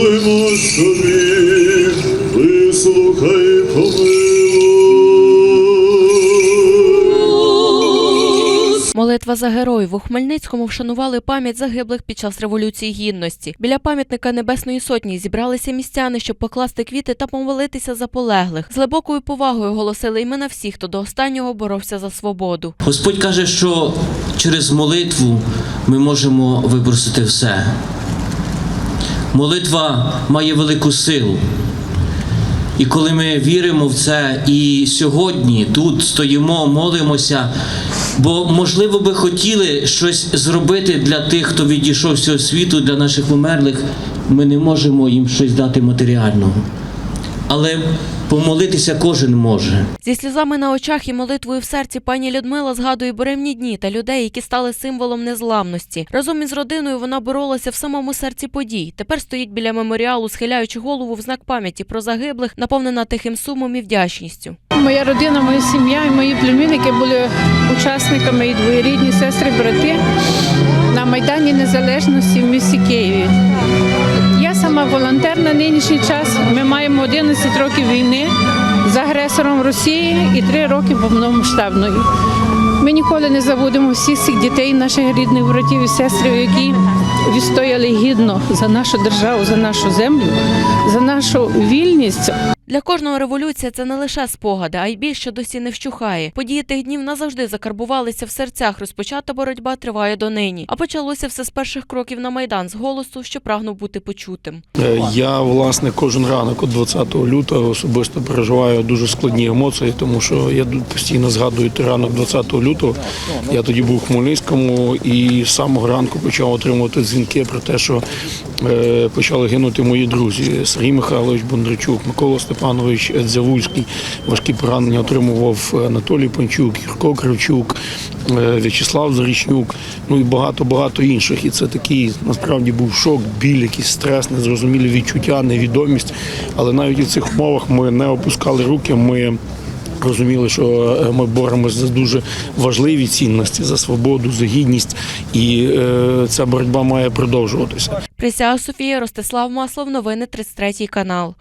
молимось тобі, вислухай помилуй. Молитва за героїв у Хмельницькому вшанували пам'ять загиблих під час революції гідності. Біля пам'ятника Небесної Сотні зібралися містяни, щоб покласти квіти та помолитися за полеглих. З глибокою повагою оголосили імена всіх, хто до останнього боровся за свободу. Господь каже, що через молитву ми можемо випросити все. Молитва має велику силу. І коли ми віримо в це і сьогодні тут стоїмо, молимося, бо, можливо, би хотіли щось зробити для тих, хто відійшов з цього світу, для наших померлих, ми не можемо їм щось дати матеріального. Але помолитися кожен може. Зі сльозами на очах і молитвою в серці пані Людмила згадує буремні дні та людей, які стали символом незламності. Разом із родиною вона боролася в самому серці подій. Тепер стоїть біля меморіалу, схиляючи голову в знак пам'яті про загиблих, наповнена тихим сумом і вдячністю. Моя родина, моя сім'я і мої племінники були учасниками і двоєрідні сестри, брати на Майдані Незалежності в місті Києві. Сама волонтер на нинішній час. Ми маємо 11 років війни з агресором Росії і 3 роки повномасштабної. Ми ніколи не забудемо всіх цих дітей, наших рідних братів і сестрів, які відстояли гідно за нашу державу, за нашу землю, за нашу вільність. Для кожного революція це не лише спогади, а й біль, що досі не вщухає. Події тих днів назавжди закарбувалися в серцях. Розпочата боротьба триває донині. А почалося все з перших кроків на майдан з голосу, що прагнув бути почутим. Е, Я власне кожен ранок, от 20 лютого, особисто переживаю дуже складні емоції, тому що я постійно згадую той ранок 20 лютого. Я тоді був у Хмельницькому і з самого ранку почав отримувати дзвінки про те, що е, почали гинути мої друзі. Сергій Михайлович Бондарчук, Микола Степанович Дзявульський. Важкі поранення отримував Анатолій Панчук, Юрко Кравчук, е, В'ячеслав Зарічнюк, ну і багато багато інших. І це такий насправді був шок, біль, якийсь стрес, незрозумілі відчуття, невідомість. Але навіть у цих умовах ми не опускали руки. Ми розуміли, що е, ми боремося за дуже важливі цінності, за свободу, за гідність, і е, ця боротьба має продовжуватися. Присяга Софія Ростислав Маслов. Новини 33 канал.